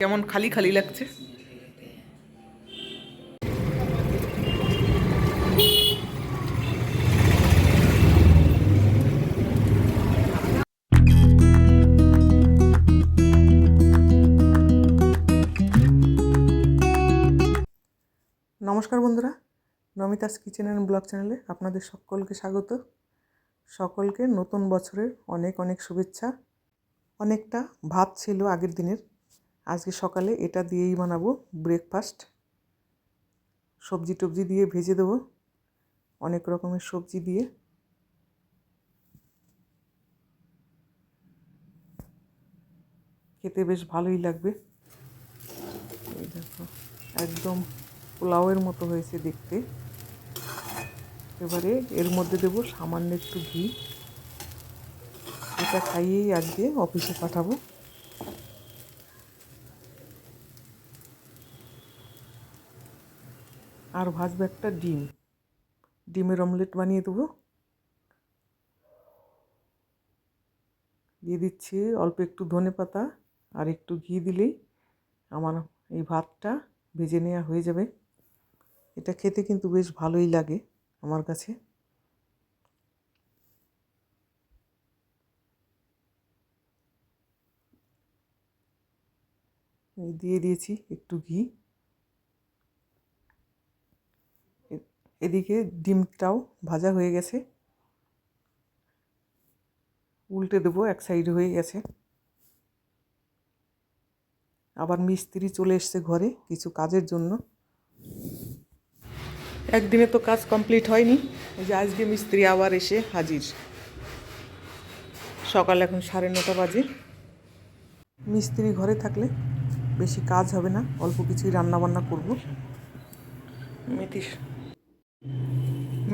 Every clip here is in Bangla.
কেমন খালি খালি লাগছে? নমস্কার বন্ধুরা, নমিতাস কিচেন অ্যান্ড ব্লগ চ্যানেলে আপনাদের সকলকে স্বাগত। সকলকে নতুন বছরের অনেক অনেক শুভেচ্ছা। অনেকটা ভাত ছিল আগের দিনের আজকে সকালে এটা দিয়েই বানাবো ব্রেকফাস্ট সবজি টবজি দিয়ে ভেজে দেবো, অনেক রকমের সবজি দিয়ে। খেতে বেশ ভালোই লাগবে। এই দেখো, একদম পোলাওয়ের মতো হয়েছে দেখতে। এবারে এর মধ্যে দেব সামান্য একটু ঘি। এটা খাইয়েই আজকে অফিসে পাঠাবো। আর ভাজবো একটা ডিম। ডিমের অমলেট বানিয়ে দেবো। দিয়ে দিচ্ছি অল্প একটু ধনে পাতা আর একটু ঘি দিলেই আমার এই ভাতটা ভেজে নেওয়া হয়ে যাবে। এটা খেতে কিন্তু বেশ ভালোই লাগে আমার কাছে। দিয়ে দিয়েছি একটু ঘি। এদিকে ডিমটাও ভাজা হয়ে গেছে। উল্টে দেবো, এক সাইড হয়ে গেছে। আবার মিস্ত্রি চলে এসছে ঘরে কিছু কাজের জন্য। একদিনে তো কাজ কমপ্লিট হয়নি। যে আজকে মিস্ত্রি আবার এসে হাজির। সকাল এখন সাড়ে নটা বাজে। মিস্ত্রি ঘরে থাকলে বেশি কাজ হবে না, অল্প কিছুই রান্না বান্না করব। মেথি শা-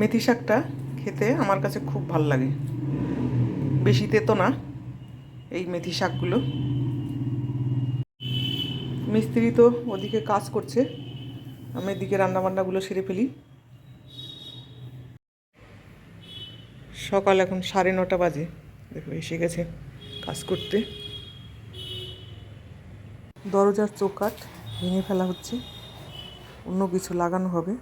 মেথি শাকটা খেতে আমার কাছে খুব ভালো লাগে। বেশি তেতো না এই মেথি শাকগুলো। মিস্ত্রি তো ওদিকে কাজ করছে, আমি এদিকে রান্নাবান্নাগুলো সেরে ফেলি। সকাল এখন সাড়ে নটা বাজে, দেখো এসে গেছে কাজ করতে। দরজার চৌকাঠ ভেঙে ফেলা হচ্ছে, অন্য কিছু লাগানো হবে।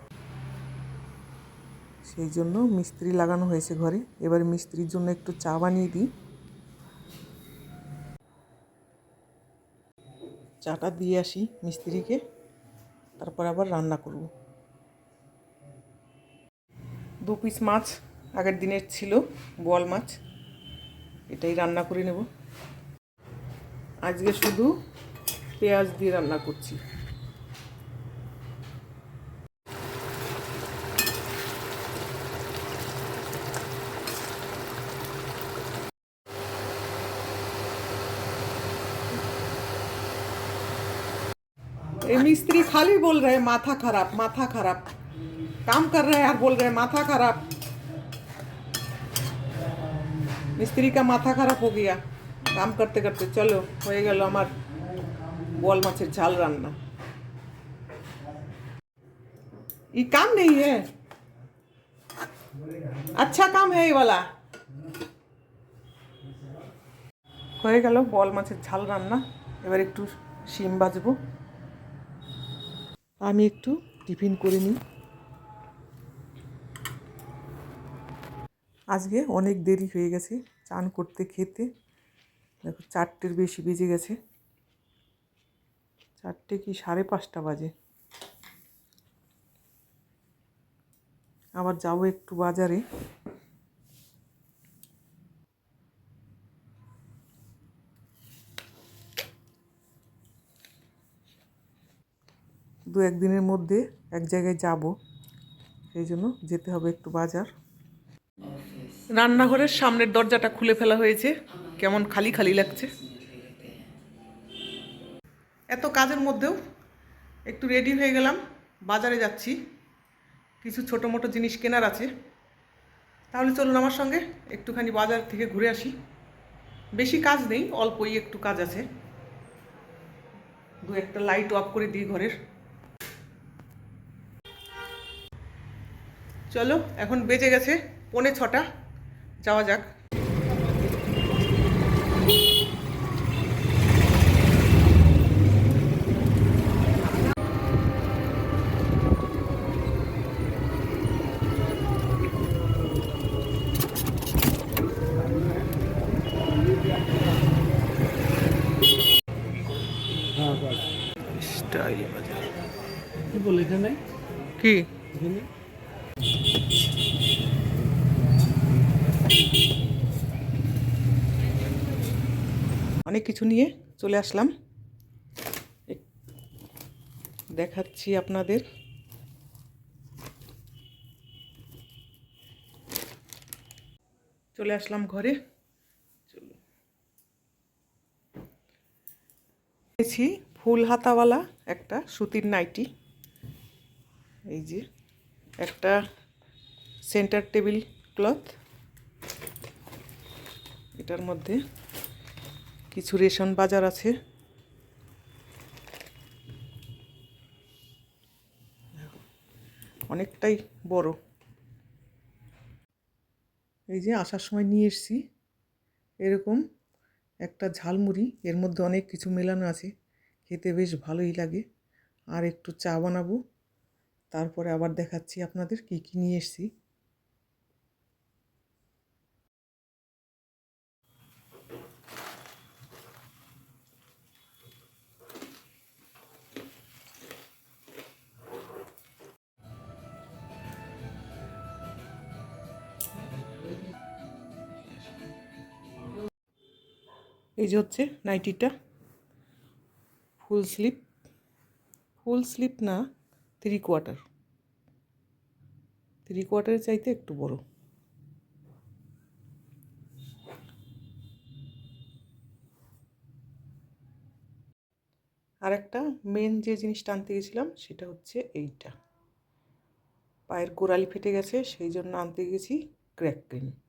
সেই জন্য মিস্ত্রি লাগানো হয়েছে ঘরে। এবার মিস্ত্রির জন্য একটু চা বানিয়ে দিই। চাটা দিয়ে আসি মিস্ত্রিকে, তারপর আবার রান্না করব। দু পিস মাছ আগের দিনের ছিল, বোয়াল মাছ, এটাই রান্না করে নেব। আজকে শুধু পেঁয়াজ দিয়ে রান্না করছি। मिस्त्री खाली बोल रहे माथा खराब माथा खराब। काम कर रहे हैं बोल रहे माथा खराब। मिस्त्री का माथा खराब हो गया। কাম করতে করতে চলো হয়ে গেল আমার বোয়াল মাছের ঝাল রান্না ই কাম নেই হ্যাঁ আচ্ছা কাম হ্যাঁ বলা হয়ে গেল বোয়াল মাছের ঝাল রান্না এবার একটু সিম বাজবো আমি একটু টিফিন করে নিই। আজকে অনেক দেরি হয়ে গেছে চান করতে খেতে। দেখো চারটের বেশি বেজে গেছে। চারটে কি সাড়ে পাঁচটা বাজে? আবার যাব একটু বাজারে। দু একদিনের মধ্যে এক জায়গায় যাব। সেই জন্য যেতে হবে একটু বাজার। রান্নাঘরের সামনের দরজাটা খুলে ফেলা হয়েছে। কেমন খালি খালি লাগছে। এত কাজের মধ্যেও একটু রেডি হয়ে গেলাম। বাজারে যাচ্ছি। কিছু ছোটো মোটো জিনিস কেনার আছে। তাহলে চলুন আমার সঙ্গে একটুখানি বাজার থেকে ঘুরে আসি। বেশি কাজ নেই, অল্পই একটু কাজ আছে। দু একটা লাইট অফ করে দিই ঘরের। চলো এখন বেজে গেছে পৌনে ছটা। যাওয়া যাক। কি বলে এখানে? কি? এখানে? অনেক কিছু নিয়ে চলে আসলাম। দেখাচ্ছি আপনাদের। চলে আসলাম ঘরে। চলুন ফুল হাতাওয়ালা একটা সুতির নাইটি। এই যে একটা সেন্টার টেবিল ক্লথ। এটার মধ্যে কিছু রেশন বাজার আছে। অনেকটাই বড়। এই যে আসার সময় নিয়ে এসেছি। এরকম একটা ঝালমুড়ি, এর মধ্যে অনেক কিছু মেলানো আছে। খেতে বেশ ভালোই লাগে। আর একটু চা বানাবো। তারপরে আবার দেখাচ্ছি আপনাদের কি কি নিয়ে এসেছি। এই যে হচ্ছে নাইটিটা। Full sleeve. ফুল স্লিপ না থ্রি কোয়ার্টার থ্রি কোয়ার্টারের চাইতে একটু বড়। আর একটা মেন যে জিনিসটা আনতে গেছিলাম, সেটা হচ্ছে এইটা। পায়ের গোড়ালি ফেটে গেছে, সেই জন্য আনতে গেছি ক্র্যাক ক্রিম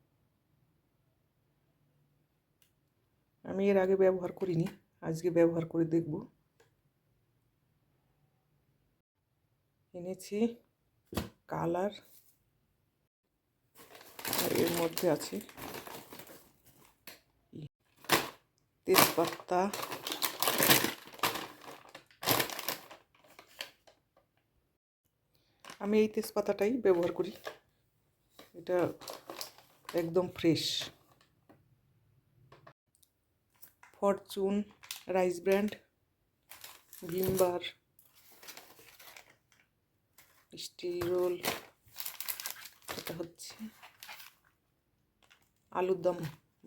আমি এর আগে ব্যবহার করিনি, আজকে ব্যবহার করে দেখব। এনেছি কালার, আর এর মধ্যে আছে তেজপাতা। আমি এই তেজপাতাটাই ব্যবহার করি, এটা একদম ফ্রেশ। ফরচুন, রাইস ব্র্যান্ড ভিমবার স্টিল রোল, এটা হচ্ছে আলুর দম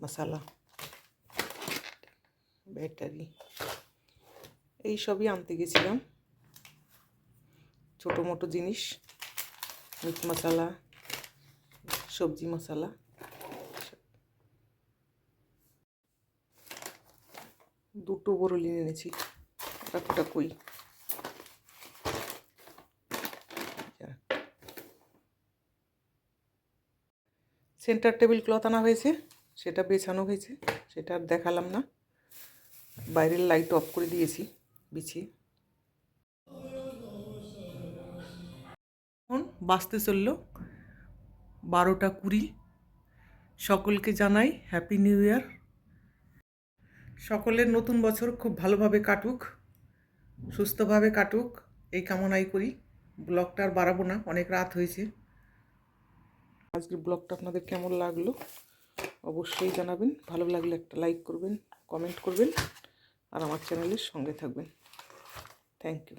মশালা, ব্যাটারি, এই সবই আনতে গেছিলাম। ছোটো মোটো জিনিস, মিট মশলা, সবজি মশলা। দুটো বড়লিন এনেছি। একটা কই সেন্টার টেবিল ক্লথ আনা হয়েছে, সেটা বেছানো হয়েছে, সেটা আর দেখালাম না। বাইরের লাইট অফ করে দিয়েছি, বিছিয়ে। এখন বাঁচতে চলল বারোটা কুড়ি। সকলকে জানাই হ্যাপি নিউ ইয়ার সকলের নতুন বছর খুব ভালোভাবে কাটুক, সুস্থভাবে কাটুক, এই কামনাই করি। ব্লগটা আর বাড়াবো না, অনেক রাত হয়েছে। আজকের ব্লগটা আপনাদের কেমন লাগল অবশ্যই জানাবেন। ভালো লাগলে একটা লাইক করবেন, কমেন্ট করবেন, আর আমার চ্যানেলের সঙ্গে থাকবেন। Thank you.